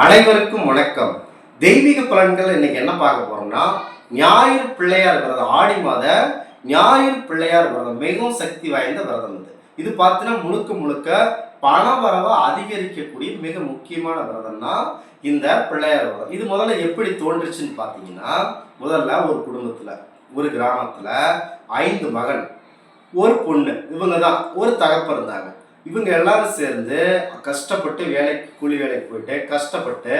அனைவருக்கும் வணக்கம். தெய்வீக பலன்கள் இன்னைக்கு என்ன பார்க்க போறோம்னா ஞாயிறு பிள்ளையார் விரதம் ஆடி மாத ஞாயிறு பிள்ளையார் விரதம் மிகவும் சக்தி வாய்ந்த விரதம் இது. இது பார்த்தீங்கன்னா முழுக்க முழுக்க பண வரவை அதிகரிக்கக்கூடிய மிக முக்கியமான விரதம்னா இந்த பிள்ளையார் விரதம். இது முதல்ல எப்படி தோன்றுச்சுன்னு பார்த்தீங்கன்னா முதல்ல ஒரு குடும்பத்தில் ஒரு கிராமத்தில் ஐந்து மகன் ஒரு பொண்ணு இவங்க தான் ஒரு தகப்ப இருந்தாங்க. இவங்க எல்லாரும் சேர்ந்து கஷ்டப்பட்டு வேலைக்கு கூலி வேலைக்கு போயிட்டு கஷ்டப்பட்டு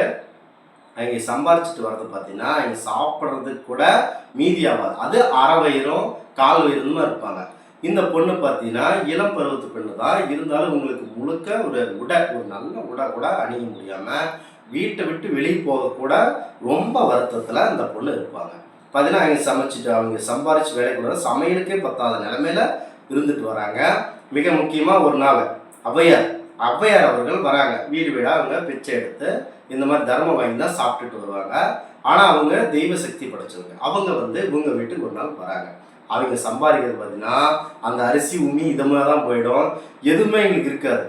அவங்க சம்பாரிச்சிட்டு வர்றது பார்த்தீங்கன்னா அவங்க சாப்பிட்றதுக்கு கூட மீதி ஆகாது. அது அரை வயிறும் கால் வயிறுன்னு இருப்பாங்க. இந்த பொண்ணு பார்த்தீங்கன்னா இளம் பருவத்து பெண்ணு தான். இருந்தாலும் உங்களுக்கு முழுக்க ஒரு உடை ஒரு நல்ல உடை கூட அணிய முடியாமல் வீட்டை விட்டு வெளியே போக கூட ரொம்ப வருத்தத்தில் இந்த பொண்ணு இருப்பாங்க. பார்த்தீங்கன்னா அவங்க சமைச்சிட்டு அவங்க சம்பாரிச்சு வேலைக்கு வர சமையலுக்கே பத்தாத நிலமையில இருந்துட்டு வராங்க. மிக முக்கியமாக ஒரு நாள். ஔவையார் ஔவையார் அவர்கள் வராங்க. வீடு வீடாக அவங்க பிச்சை எடுத்து இந்த மாதிரி தர்மம் வாங்கி தான் சாப்பிட்டுட்டு வருவாங்க. ஆனால் அவங்க தெய்வ சக்தி படைச்சவங்க. அவங்க வந்து இவங்க வீட்டுக்கு ஒரு நாள் வராங்க. அவங்க சம்பாதிக்கிறது பார்த்தீங்கன்னா அந்த அரிசி உமி இது மாதிரி தான் போயிடும். எதுவுமே எங்களுக்கு இருக்காது.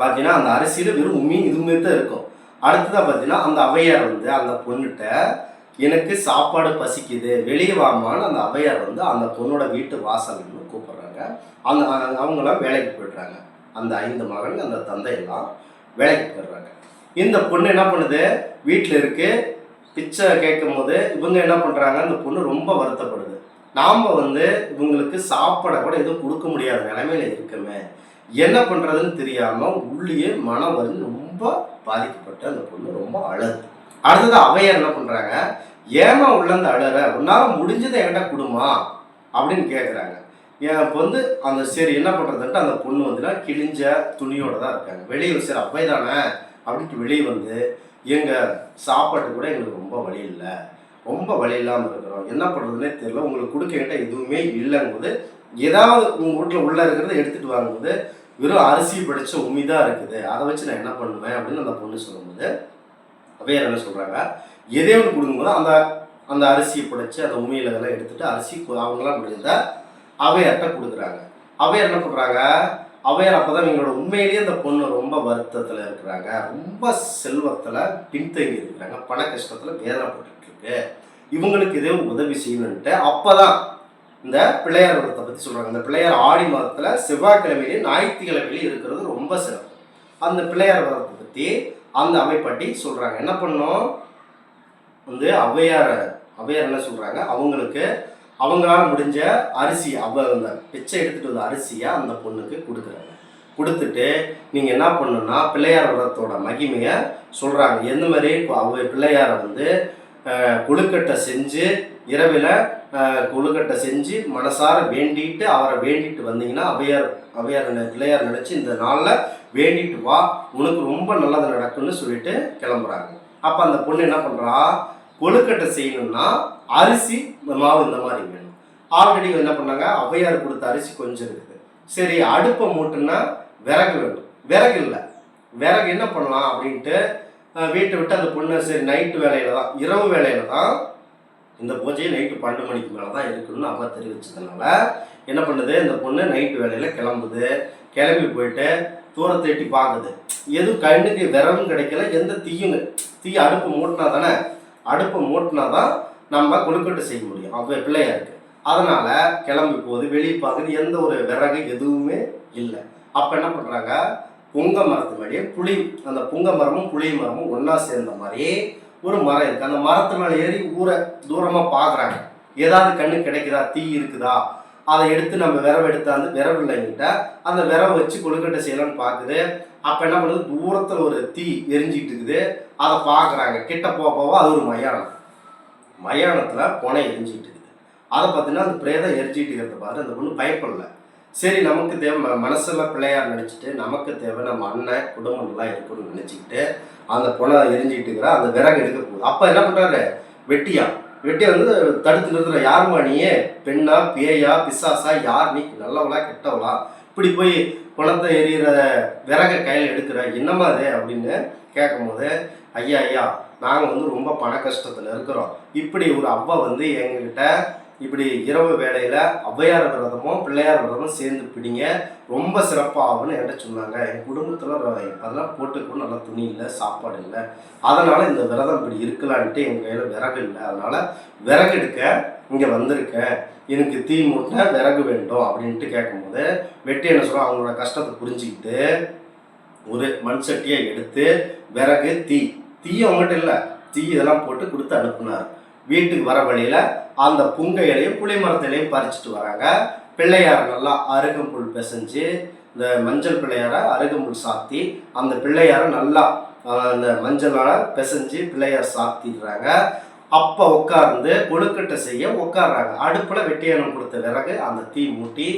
பார்த்தீங்கன்னா அந்த அரிசியில் வெறும் உமி இதுவுமே தான் இருக்கும். அடுத்ததாக பார்த்தீங்கன்னா அந்த ஔவையார் வந்து அந்த பொண்ணுகிட்ட எனக்கு சாப்பாடு பசிக்குது வெளியே வாமான்னு அந்த அவையார் வந்து அந்த பொண்ணோட வீட்டு வாசல்னு கூப்பிட்றாங்க. அந்த அவங்களாம் வேலைக்கு போயிடுறாங்க. அந்த ஐந்து மகன் அந்த தந்தையெல்லாம் வேலைக்கு போயிடுறாங்க. இந்த பொண்ணு என்ன பண்ணுது? வீட்டில் இருக்கு. பிச்சை கேட்கும் போது இவங்க என்ன பண்ணுறாங்க அந்த பொண்ணு ரொம்ப வருத்தப்படுது. நாம் வந்து இவங்களுக்கு சாப்பாடை கூட எதுவும் கொடுக்க முடியாத நிலைமையில இருக்குமே. என்ன பண்ணுறதுன்னு தெரியாமல் உள்ளேயே மனம் வந்து ரொம்ப பாதிக்கப்பட்டு அந்த பொண்ணு ரொம்ப அழுது. அடுத்தது அவையார் என்ன பண்ணுறாங்க ஏமா உள்ளந்த அழற? உன்னால் முடிஞ்சதை என்கிட்ட கொடுமா? அப்படின்னு கேட்குறாங்க இப்போ வந்து அந்த சரி என்ன பண்ணுறதுன்ட்டு அந்த பொண்ணு வந்துன்னா கிழிஞ்ச துணியோட தான் இருக்காங்க. வெளியே சரி அவ்வை தானே? அப்படின்ட்டு வெளியே வந்து எங்கள் சாப்பாட்டு கூட எங்களுக்கு ரொம்ப வழி இல்லை. ரொம்ப வழி இல்லாமல் இருக்கிறோம். என்ன பண்ணுறதுனே தெரியல. உங்களுக்கு கொடுக்க எதுவுமே இல்லைங்கும்போது ஏதாவது உங்கள் வீட்டில் உள்ளே இருக்கிறத எடுத்துகிட்டு வாங்கும்போது வெறும் அரிசி படித்த உமிதாக தான் இருக்குது. அதை வச்சு நான் என்ன பண்ணுவேன் அப்படின்னு அந்த பொண்ணு சொல்லும்போது அவையார் என்ன சொல்கிறாங்க எதே ஒன்று கொடுக்கும்போது அந்த அந்த அரிசியை புடைச்சி அந்த உண்மையில் இதெல்லாம் எடுத்துகிட்டு அரிசி அவங்களாம் முடிஞ்ச அவையார்கிட்ட கொடுக்குறாங்க. அவையார் என்ன பண்ணுறாங்க அவையார் அப்போ தான் இவங்களோட உண்மையிலேயே அந்த பொண்ணு ரொம்ப வருத்தத்தில் இருக்கிறாங்க. ரொம்ப செல்வத்தில் பின்தங்கி இருக்கிறாங்க. பண கஷ்டத்தில் வேதனைப்பட்டு இருக்கு இவங்களுக்கு இதே உதவி செய்யணுன்ட்டு அப்போ தான் இந்த பிள்ளையார் விரதத்தை பற்றி சொல்கிறாங்க அந்த பிள்ளையார் ஆடி மாதத்தில் செவ்வாய்க்கிழமையிலே ஞாயிற்றுக்கிழமையிலே இருக்கிறது ரொம்ப சிறப்பு. அந்த பிள்ளையார் விரதத்தை பற்றி அந்த அமைப்பாட்டி சொல்கிறாங்க என்ன பண்ணோம்? வந்து ஔவையார் ஔவையார் என்ன சொல்கிறாங்க அவங்களுக்கு அவங்களால முடிஞ்ச அரிசி அவ அந்த பிச்சை எடுத்துகிட்டு வந்த அரிசியை அந்த பொண்ணுக்கு கொடுக்குறாங்க. கொடுத்துட்டு நீங்கள் என்ன பண்ணணும்னா பிள்ளையார் விரதத்தோட மகிமையை சொல்கிறாங்க எந்த மாதிரி அவ பிள்ளையாரை வந்து கொழுக்கட்டை செஞ்சு இரவில் கொழுக்கட்டை செஞ்சு மனசார வேண்டிட்டு அவரை வேண்டிட்டு வந்தீங்கன்னா அவையார் அவையார் பிள்ளையார் நினச்சி இந்த நாளில் வேண்டிட்டு வா உனக்கு ரொம்ப நல்லது நடக்கும்னு சொல்லிட்டு கிளம்புறாங்க. அப்போ அந்த பொண்ணு என்ன பண்ணுறா கொழுக்கட்டை செய்யணும்னா அரிசி இந்த மாவு இந்த மாதிரி வேணும். ஆல்ரெடி என்ன பண்ணாங்க? ஔவையார் கொடுத்த அரிசி கொஞ்சம் இருக்குது. சரி அடுப்பை மூட்டுன்னா விறகு வேணும். விறகு இல்லை. விறகு என்ன பண்ணலாம் அப்படின்ட்டு வீட்டை விட்டு அந்த பொண்ணு சரி நைட்டு வேலையில தான் இரவு வேலையில தான் இந்த பூஜையை நைட்டு பன்னெண்டு மணிக்கு மேலே தான் இருக்குன்னு அவ தெரிவிச்சதுனால என்ன பண்ணுது? இந்த பொண்ணு நைட்டு வேலையில் கிளம்புது. கிளம்பி போயிட்டு தூரத்தை எட்டி பார்க்குது எதுவும் கண்ணுக்கு விரவும் கிடைக்கல எந்த தீயும். தீ அடுப்பு மூட்டினா தானே அடுப்பை மூட்டினா தான் நம்ம கொழுக்கட்டை செய்ய முடியும். அப்போ பிள்ளையாருக்கு அதனால் கிளம்பி போகுது வெளியே பார்க்குறது எந்த ஒரு விறகு எதுவுமே இல்லை. அப்போ என்ன பண்ணுறாங்க புங்க மரத்து மேலேயே புளி அந்த புங்க மரமும் புளி மரமும் ஒன்றா சேர்ந்த மாதிரியே ஒரு மரம் இருக்குது அந்த மரத்து மேலே ஏறி ஊரை தூரமாக பார்க்குறாங்க ஏதாவது கண்ணு கிடைக்குதா? தீ இருக்குதா? அதை எடுத்து நம்ம விரவு எடுத்தாந்து விரவு இல்லைங்கிட்ட அந்த விரவை வச்சு கொழுக்கட்டை செய்யலாம்னு பார்க்குது அப்போ என்ன பண்ணுது? தூரத்தில் ஒரு தீ எரிஞ்சிட்டு இருக்குது. அதை பார்க்குறாங்க கிட்ட போக போக அது ஒரு மயானம். மயானத்தில் புனை எரிஞ்சிட்டு இருக்குது. அதை பார்த்தீங்கன்னா அந்த பிரேதம் எரிஞ்சிட்டு இருக்கிறத பார்த்து அந்த பொண்ணு பயப்படலை. சரி நமக்கு தேவை மனசெல்லாம் பிள்ளையார் நினச்சிட்டு நமக்கு தேவை நம்ம அண்ணன் குடும்பம் எல்லாம் இருக்கணும்னு நினச்சிக்கிட்டு அந்த பொண்ணை எரிஞ்சிக்கிட்டு இருக்கிற அந்த விறகு எடுக்க போகுது. அப்போ என்ன பண்ணுறாரு வெட்டியா? வெட்டியா வந்து தடுத்து நிறுத்துற. யாருமா நீயே பெண்ணா பேயா பிசாசா? யார் நீ? நல்லவளா கெட்டவளா? இப்படி போய் குளத்தை எரியிற விறகை கையில் எடுக்கிற. என்னமா அது? அப்படின்னு கேட்கும்போது ஐயா ஐயா நாங்கள் வந்து ரொம்ப பண கஷ்டத்தில் இருக்கிறோம். இப்படி ஒரு அவ்வா வந்து எங்ககிட்ட இப்படி இரவு வேளையில் ஔவையார் விரதமும் பிள்ளையார் விரதமும் சேர்ந்து பிடிங்க. ரொம்ப சிறப்பாகும்னு என்கிட்ட சொன்னாங்க. என் குடும்பத்தில் அதெல்லாம் போட்டுக்கணும். நல்லா துணி இல்லை சாப்பாடு இல்லை. அதனால் இந்த விரதம் இப்படி இருக்கலான்ட்டு எங்கள் கையில் விறகு இல்லை. அதனால் விறகு எடுக்க இங்கே வந்திருக்கேன் எனக்கு தீ மூட்டை விறகு வேண்டும் அப்படின்ட்டு கேட்கும்போது வெட்டி என்ன சொல்கிறோம் அவங்களோட கஷ்டத்தை புரிஞ்சுக்கிட்டு ஒரு மண் சட்டியை எடுத்து விறகு தீ. தீ அவங்ககிட்ட இல்லை. தீ இதெல்லாம் போட்டு கொடுத்து அனுப்புனார். வீட்டுக்கு வர வழியில் அந்த புங்கையிலையும் புளி மரத்திலையும் பறிச்சுட்டு வராங்க. பிள்ளையார் நல்லா அருகம்புல் பிசைஞ்சு இந்த மஞ்சள் பிள்ளையாரை அருகம்புல் சாத்தி அந்த பிள்ளையாரை நல்லா அந்த மஞ்சளால் பிசைஞ்சு பிள்ளையார் சாத்திடுறாங்க. அப்போ உட்கார்ந்து கொழுக்கட்டை செய்ய உட்காடுறாங்க அடுப்பில் வெட்டியானம் கொடுத்த விறகு அந்த தீ மூட்டி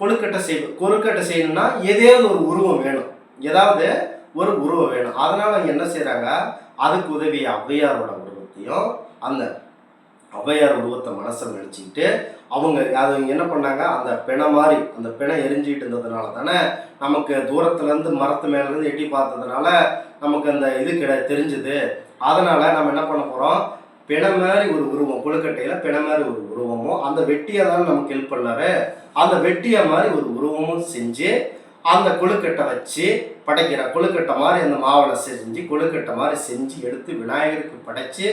கொழுக்கட்டை செய் கொழுக்கட்டை செய்யணும்னா ஏதாவது ஒரு உருவம் வேணும். ஏதாவது ஒரு உருவம் வேணும். அதனால் என்ன செய்கிறாங்க அதுக்கு உதவிய ஔவையாரோட உருவத்தையும் அந்த ஔவையார் உருவத்தை மனசில் நினச்சிக்கிட்டு அவங்க அது என்ன பண்ணாங்க? அந்த பிணை மாதிரி அந்த பிணை எரிஞ்சிக்கிட்டு இருந்ததுனால தானே நமக்கு தூரத்துலேருந்து மரத்து மேலேருந்து எட்டி பார்த்ததுனால நமக்கு அந்த இது கிட தெரிஞ்சுது. அதனால் நம்ம என்ன பண்ண போகிறோம் பிணை மாதிரி ஒரு உருவம் கொழுக்கட்டையில் பிணை மாதிரி ஒரு உருவமும் அந்த வெட்டியை தான் நமக்கு ஹெல்ப் பண்ணாரு. அந்த வெட்டியை மாதிரி ஒரு உருவமும் செஞ்சு அந்த கொழுக்கட்டை வச்சு படைக்கிற கொழுக்கட்டை மாதிரி அந்த மாவில் செஞ்சு கொழுக்கட்டை மாதிரி செஞ்சு எடுத்து விநாயகருக்கு படைச்சு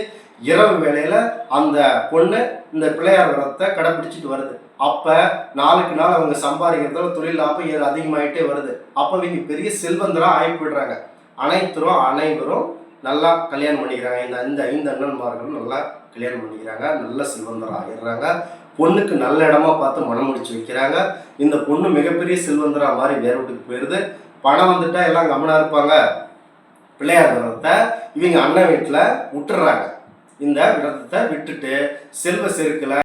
இரவு வேளையில் அந்த பொண்ணு இந்த பிள்ளையார் விரத்தை கடைப்பிடிச்சிட்டு வருது. அப்போ நாளுக்கு நாள் அவங்க சம்பாதிக்கிறதால தொழில் லாபம் ஏறு அதிகமாகிட்டே வருது. அப்போ இவங்க பெரிய செல்வந்தராக ஆகி போயிடுறாங்க. அனைத்தரும் அனைவரும் நல்லா கல்யாணம் பண்ணிக்கிறாங்க. இந்த ஐந்து ஐந்து அண்ணன்மார்களும் நல்லா கல்யாணம் பண்ணிக்கிறாங்க. நல்ல செல்வந்தராக ஆகிடுறாங்க பொண்ணுக்கு நல்ல இடமா பார்த்து மனம் முடிச்சு வைக்கிறாங்க. இந்த பொண்ணு மிகப்பெரிய செல்வந்தரா மாதிரி வேற வீட்டுக்கு போயிடுது பணம் வந்துட்டா எல்லாம் கம்மனா இருப்பாங்க. பிள்ளையார் விரதத்தை இவங்க அண்ணன் வீட்டில் விட்டுறாங்க. இந்த விரதத்தை விட்டுட்டு செல்வ செருக்கில்